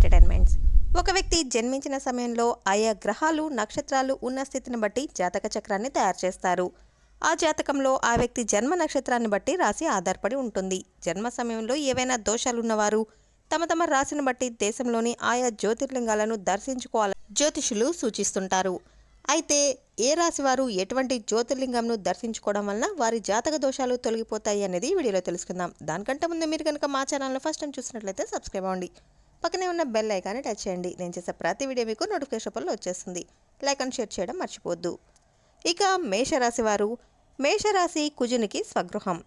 Entertainment ఒక వ్యక్తి జన్మించిన సమయంలో ఆయా గ్రహాలు నక్షత్రాలు ఉన్న స్థితిని బట్టి జాతక చక్రాన్ని తయారు చేస్తారు. ఆ జాతకంలో ఆ వ్యక్తి జన్మ నక్షత్రాన్ని బట్టి రాశి ఆధారపడి ఉంటుంది. జన్మ సమయంలో ఏవైనా దోషాలున్నవారు తమ తమ రాశిని బట్టి దేశంలోని ఆయా జ్యోతిర్లింగాలను దర్శించుకోవాలని జ్యోతిషులు సూచిస్తుంటారు. అయితే ఏ రాశి వారు ఎటువంటి జ్యోతిర్లింగంను దర్శించుకోవడం వలన వారి జాతక దోషాలు తొలగిపోతాయి అనేది వీడియోలో తెలుసుకుందాం. దానికంటే ముందు మీరు కనుక మా ఛానల్ను ఫస్ట్ టైం చూసినట్లయితే సబ్స్క్రైబ్ అవ్వండి. పక్కనే ఉన్న బెల్ ఐకాన్ని టచ్ చేయండి. నేను చేసే ప్రతి వీడియో మీకు నోటిఫికేషన్ పనులు వచ్చేస్తుంది. లైక్ అండ్ షేర్ చేయడం మర్చిపోద్దు ఇక మేషరాశి వారు. మేషరాశి కుజునికి స్వగృహం.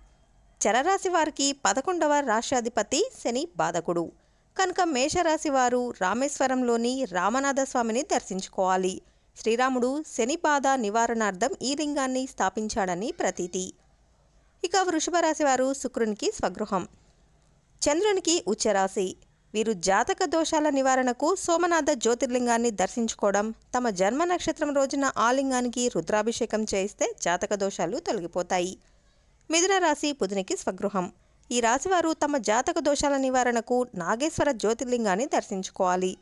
చరరాశి వారికి పదకొండవ రాష్ట్రాధిపతి శని బాధకుడు. కనుక మేషరాశి వారు రామేశ్వరంలోని రామనాథ స్వామిని దర్శించుకోవాలి. శ్రీరాముడు శని బాధ నివారణార్థం ఈ లింగాన్ని స్థాపించాడని ప్రతీతి. ఇక వృషభ రాశి వారు శుక్రునికి స్వగృహం. చంద్రునికి ఉచ్చరాశి. వీరు జాతక దోషాల నివారణకు సోమనాథ జ్యోతిర్లింగాన్ని దర్శించుకోవడం తమ జన్మ నక్షత్రం రోజున ఆ లింగానికి రుద్రాభిషేకం చేయిస్తే జాతక దోషాలు తొలగిపోతాయి. మిథున రాశి బుధునికి స్వగృహం. ఈ రాశివారు తమ జాతక దోషాల నివారణకు నాగేశ్వర జ్యోతిర్లింగాన్ని దర్శించుకోవాలి.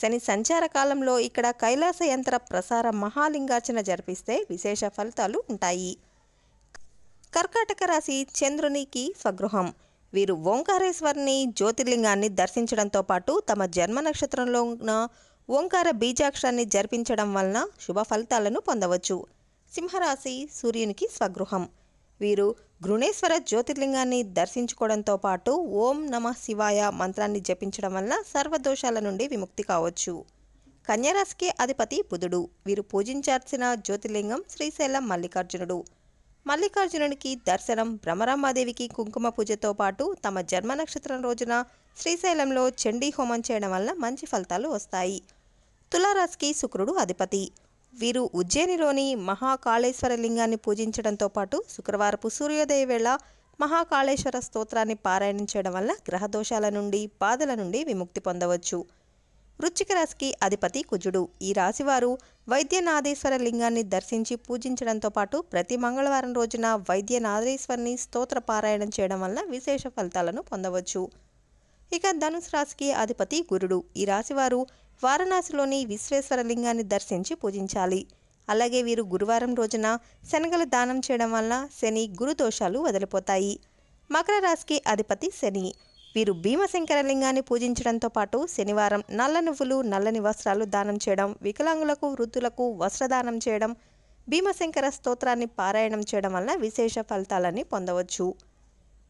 శని సంచార కాలంలో ఇక్కడ కైలాస యంత్ర ప్రసార మహాలింగార్చన జరిపిస్తే విశేష ఫలితాలు ఉంటాయి. కర్కాటక రాశి చంద్రునికి స్వగృహం. వీరు ఓంకారేశ్వరిని జ్యోతిర్లింగాన్ని దర్శించడంతో పాటు తమ జన్మ నక్షత్రంలో ఉన్న ఓంకార బీజాక్షరాన్ని జరిపించడం వలన శుభ ఫలితాలను పొందవచ్చు. సింహరాశి సూర్యునికి స్వగృహం. వీరు గృణేశ్వర జ్యోతిర్లింగాన్ని దర్శించుకోవడంతో పాటు ఓం నమ శివాయ మంత్రాన్ని జపించడం వలన సర్వదోషాల నుండి విముక్తి కావచ్చు. కన్యారాశికి అధిపతి బుధుడు. వీరు పూజించాల్సిన జ్యోతిర్లింగం శ్రీశైలం మల్లికార్జునుడు. మల్లికార్జునుడికి దర్శనం భ్రమరామాదేవికి కుంకుమ పూజతో పాటు తమ జన్మ నక్షత్రం రోజున శ్రీశైలంలో చండీ హోమం చేయడం వల్ల మంచి ఫలితాలు వస్తాయి. తులారాశికి శుక్రుడు అధిపతి. వీరు ఉజ్జయినిలోని మహాకాళేశ్వర లింగాన్ని పూజించడంతో పాటు శుక్రవారపు సూర్యోదయ వేళ మహాకాళేశ్వర స్తోత్రాన్ని పారాయణం చేయడం వల్ల గ్రహదోషాల నుండి బాధల నుండి విముక్తి పొందవచ్చు. వృశ్చిక రాశికి అధిపతి కుజుడు. ఈ రాశివారు వైద్యనాథేశ్వర లింగాన్ని దర్శించి పూజించడంతో పాటు ప్రతి మంగళవారం రోజున వైద్యనాథేశ్వరిని స్తోత్ర పారాయణం చేయడం వల్ల విశేష ఫలితాలను పొందవచ్చు. ఇక ధనుసు రాశికి అధిపతి గురుడు. ఈ రాశివారు వారణాసిలోని విశ్వేశ్వర లింగాన్ని దర్శించి పూజించాలి. అలాగే వీరు గురువారం రోజున శనగలు దానం చేయడం వల్ల శని గురు దోషాలు వదిలిపోతాయి. మకర రాశికి అధిపతి శని. వీరు భీమశంకర లింగాన్ని పూజించడంతో పాటు శనివారం నల్ల నువ్వులు నల్లని వస్త్రాలు దానం చేయడం వికలాంగులకు వృద్ధులకు వస్త్రదానం చేయడం భీమశంకర స్తోత్రాన్ని పారాయణం చేయడం వల్ల విశేష ఫలితాలని పొందవచ్చు.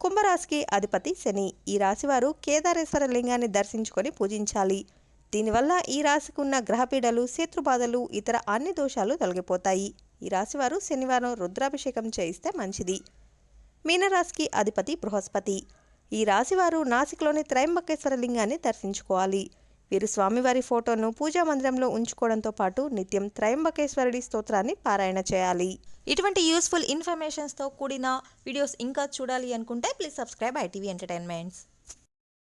కుంభరాశికి అధిపతి శని. ఈ రాశివారు కేదారేశ్వర లింగాన్ని దర్శించుకొని పూజించాలి. దీనివల్ల ఈ రాశికి ఉన్న గ్రహపీడలు శత్రుబాధలు ఇతర అన్ని దోషాలు తొలగిపోతాయి. ఈ రాశివారు శనివారం రుద్రాభిషేకం చేయిస్తే మంచిది. మీనరాశికి అధిపతి బృహస్పతి. ఈ రాశివారు నాసిక్లోని త్రయంబకేశ్వర లింగాన్ని దర్శించుకోవాలి. వీరు స్వామివారి ఫోటోను పూజా మందిరంలో ఉంచుకోవడంతో పాటు నిత్యం త్రయంబకేశ్వరుడి స్తోత్రాన్ని పారాయణ చేయాలి. ఇటువంటి యూస్ఫుల్ ఇన్ఫర్మేషన్స్తో కూడిన వీడియోస్ ఇంకా చూడాలి అనుకుంటే ప్లీజ్ సబ్స్క్రైబ్ ఐటీవీ ఎంటర్టైన్మెంట్స్.